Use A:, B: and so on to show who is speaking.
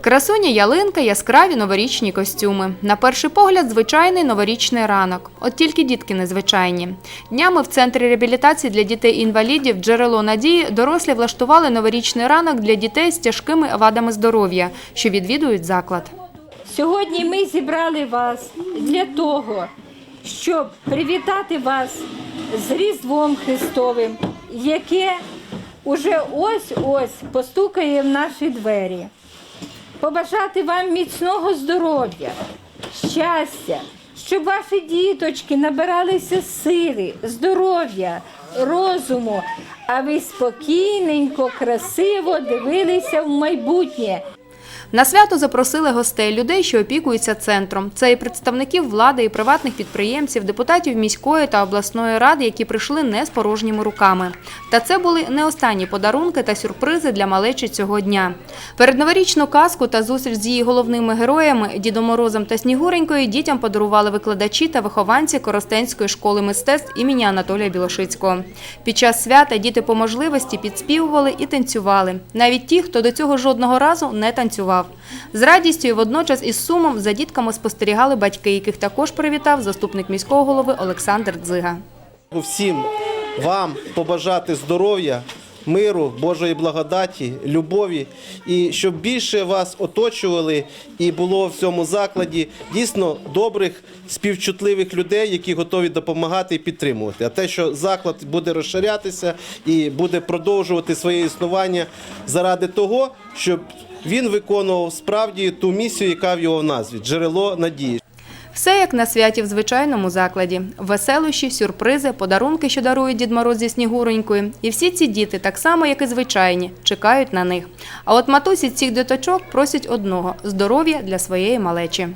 A: Красуня ялинка, яскраві новорічні костюми. На перший погляд, звичайний новорічний ранок. От тільки дітки незвичайні. Днями в центрі реабілітації для дітей-інвалідів джерело надії дорослі влаштували новорічний ранок для дітей з тяжкими вадами здоров'я, що відвідують заклад.
B: Сьогодні ми зібрали вас для того, щоб привітати вас з Різдвом Христовим, яке уже ось-ось постукає в наші двері. Побажати вам міцного здоров'я, щастя, щоб ваші діточки набиралися сили, здоров'я, розуму, а ви спокійненько, красиво дивилися в майбутнє.
A: На свято запросили гостей, людей, що опікуються центром. Це і представників влади, і приватних підприємців, депутатів міської та обласної ради, які прийшли не з порожніми руками. Та це були не останні подарунки та сюрпризи для малечі цього дня. Передноворічну казку та зустріч з її головними героями Дідом Морозом та Снігуренькою дітям подарували викладачі та вихованці Коростенської школи мистецтв імені Анатолія Білошицького. Під час свята діти по можливості підспівували і танцювали. Навіть ті, хто до цього жодного разу не танцював. З радістю і водночас із сумом за дітками спостерігали батьки, яких також привітав заступник міського голови Олександр Дзига.
C: Всім вам побажати здоров'я, миру, Божої благодаті, любові, і щоб більше вас оточували і було в цьому закладі дійсно добрих, співчутливих людей, які готові допомагати і підтримувати. А те, що заклад буде розширятися і буде продовжувати своє існування заради того, щоб він виконував справді ту місію, яка в його назві джерело надії.
A: Все як на святі в звичайному закладі. Веселощі, сюрпризи, подарунки, що дарує Дід Мороз зі Снігуронькою. І всі ці діти, так само, як і звичайні, чекають на них. А от матусі цих діточок просять одного – здоров'я для своєї малечі.